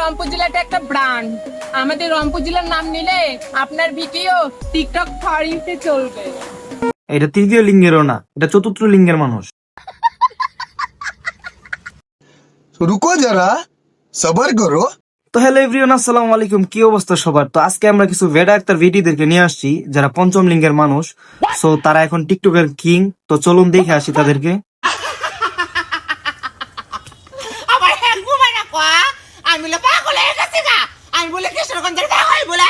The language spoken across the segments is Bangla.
রংপুর জেলাতে একটা ব্র্যান্ড আমাদের রংপুর জেলার নাম নিলে আপনার ভিডিও টিকটক ফরিংতে চলবে। এটা তৃতীয় লিঙ্গেরও না এটা চতুর্থ লিঙ্গের মানুষ। রুকো যারা সবার করো। তো হ্যালো এভরিওন আসসালামু আলাইকুম কি অবস্থা সবার? তো আজকে আমরা কিছু ভেডা একটার ভিডিওদেরকে নিয়ে আসছি যারা পঞ্চম লিঙ্গের মানুষ। সো তারা এখন টিকটকের কিং তো চলুন দেখে আসি তাদেরকে। বলে কিশোরগঞ্জের পাগল বলে।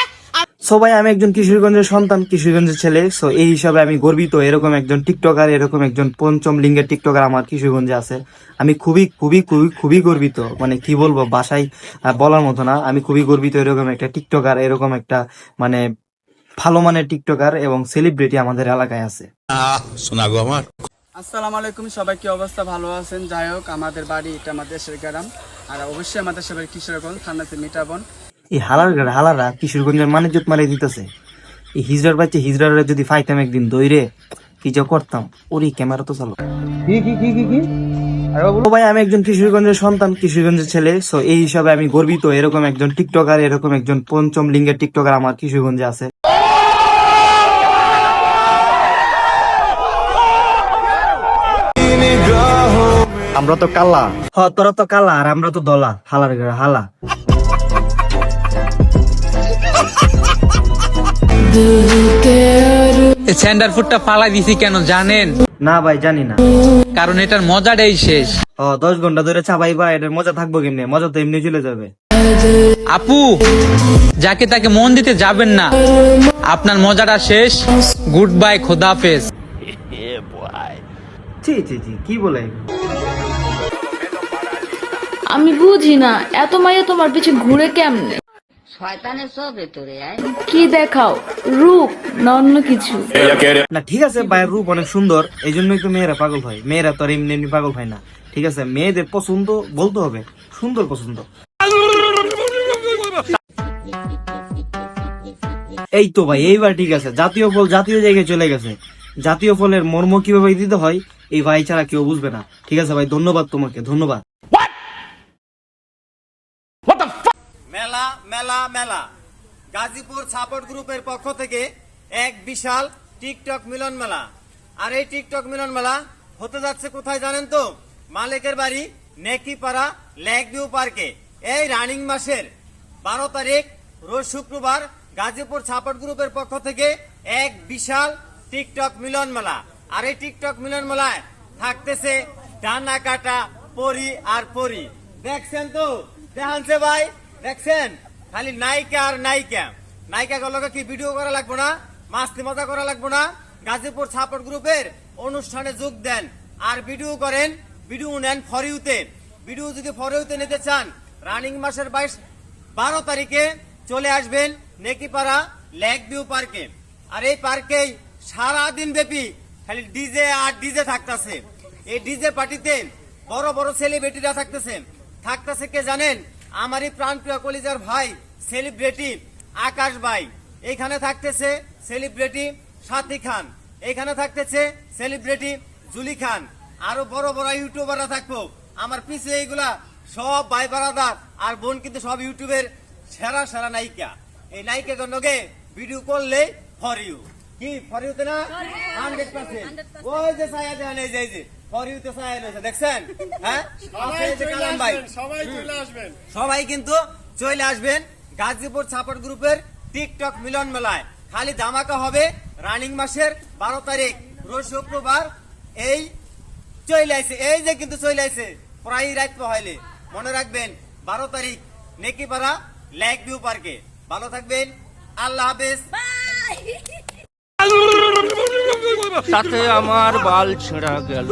সবাই আমি একজন কিশোরগঞ্জের সন্তান কিশোরগঞ্জের ছেলে। সো এই হিসাবে আমি গর্বিত এরকম একজন টিকটকার এরকম একজন পঞ্চম লিঙ্গের টিকটকার আমার কিশোরগঞ্জে আছে। আমি খুবই খুবই খুবই খুবই গর্বিত। মানে কি বলব বাসায় বলার মতো না। আমি খুবই গর্বিত এরকম একটা টিকটকার এরকম একটা মানে ভালো মানের টিকটকার এবং সেলিব্রিটি আমাদের এলাকায় আছে। শোনা আমার। আসসালামু আলাইকুম সবাই কি অবস্থা? ভালো আছেন? যাই হোক আমাদের বাড়ি এটা আমাদের দেশের গ্রাম। আর অবশ্যই আমাদের সবাই কিশোরগঞ্জ থানাতে মিটাবন এই হালার হালারা কিশোরগঞ্জের মানিজ্যত মারিয়ে দিতেছে। এই হিজড়ার বাচ্চা হিজড়ারে যদি ফাইতাম একদিন দইরে কি যে করতাম? ওরই ক্যামেরা তো চালো ও ভাই আমি একজন কিশোরগঞ্জের সন্তান কিশোরগঞ্জের ছেলে সো এই হিসাবে আমি গর্বিত। এরকম একজন টিকটকার এরকম একজন পঞ্চম লিঙ্গের টিকটকার আমার কিশোরগঞ্জে আছে। আমরা তো কালা। হ তোরা তো কালা আর আমরা তো দলা হালার হালা। স্যান্ডার ফুডটা ফালাই দিছি কেন জানেন? না ভাই জানি না। কারণ এটার মজাটাই শেষ। ও দশ ঘণ্টা ধরে চাবাইবা এটার মজা থাকব কেমনি? মজা তো এমনি চলে যাবে। আপু যাকে তাকে মন দিতে যাবেন না। আপনার মজাটা শেষ। গুড বাই খোদাফেজ জি জি জি কি বলে? আমি বুঝি না এত মাইয়া তোমার পিছে ঘুরে কেমনে? শয়তানের সব ভেতরে কি দেখাও? রূপ না অন্য কিছু? না ঠিক আছে ভাইয়ের রূপ অনেক সুন্দর এই জন্যই তো মেয়েরা পাগল হয়। মেয়েরা তো আর এমনি এমনি পাগল হয় না। ঠিক আছে মেয়েদের পছন্দ বলতে হবে সুন্দর পছন্দ। এই তো ভাই এইবার ঠিক আছে জাতীয় ফল জাতীয় জায়গায় চলে গেছে। জাতীয় ফলের মর্ম কীভাবে দিতে হয় এই ভাই ছাড়া কেউ বুঝবে না। ঠিক আছে ভাই ধন্যবাদ তোমাকে ধন্যবাদ। মেলা মেলা মেলা। গাজীপুর সাপোর্ট গ্রুপের পক্ষ থেকে এক বিশাল টিকটক মিলন মেলা। আর এই টিকটক মিলন মেলা হতে যাচ্ছে কোথায় জানেন তো? মালিকের বাড়ি নেকিপাড়া লেক ভিউ পার্কে। এই রানিং মাসের বারো তারিখ, রোজ শুক্রবার গাজীপুর সাপোর্ট গ্রুপের পক্ষ থেকে এক বিশাল টিকটক মিলন মেলা। আর এই টিকটক মিলন মেলায় থাকতেছে ডানা কাটা, পরি আর পরি। দেখছেন তো? দেখানছে ভাই, দেখছেন? খালি নায়িকা আর নায়িকা। নায়িকা গুলোকে কি ভিডিও করা লাগবো না? মাস্তি মজা করা লাগবো না? গাজীপুর সাপোর্ট গ্রুপের অনুষ্ঠানে যোগ দেন। আর ভিডিও করেন ভিডিও নেন ফরিউতে। ভিডিও যদি ফরিউতে নিতে চান রানিং মাসের বাইশ, বারো তারিখে চলে আসবেন নেকিপাড়া লেক ভিউ পার্কে। আর এই পার্কেই সারা দিন ব্যাপী খালি ডিজে আর ডিজে থাকতেছে। এই ডিজে পার্টিতে বড় বড় সেলিব্রিটিরা থাকতেছে। থাকতেছে কে জানেন? আমারই প্রাণপ্রিয় কলিজার ভাই সেলিব্রিটি আকাশ ভাই। এইখানে থাকতেছে সেলিব্রিটি সাথী খান। এখানে থাকতেছে সেলিব্রিটি জুলি খান। আরও বড় বড় ইউটিউবাররা থাকব। আমার পিছে এইগুলা সব ভাই বারাদার আর বোন কিন্তু সব ইউটিউবের সেরা সেরা নায়িকা। এই নায়িকা গণকে ভিডিও করলে ফর ইউ কি ফর ইউতে না? হান্ড্রেড পার্সেন্ট ওই যে ছায়া দেওয়া নেই যে। দেখছেন? হ্যাঁ? আছে এই যে কালাম ভাই। সবাই কিন্তু চলে আসবেন গাজীপুর সাপোর্ট গ্রুপের টিকটক মিলন মেলায়। খালি ধামাকা হবে রানিং মাসের বারো তারিখ রোজ শুক্রবার। এই চলে আইছে এই যে কিন্তু চলে আইছে প্রায় রাত হইলে মনে রাখবেন বারো তারিখ নেকিপাড়া লেক ভিউ পার্কে। ভালো থাকবেন আল্লাহ হাফেজ। তাতে আমার বাল ছেঁড়া গেল।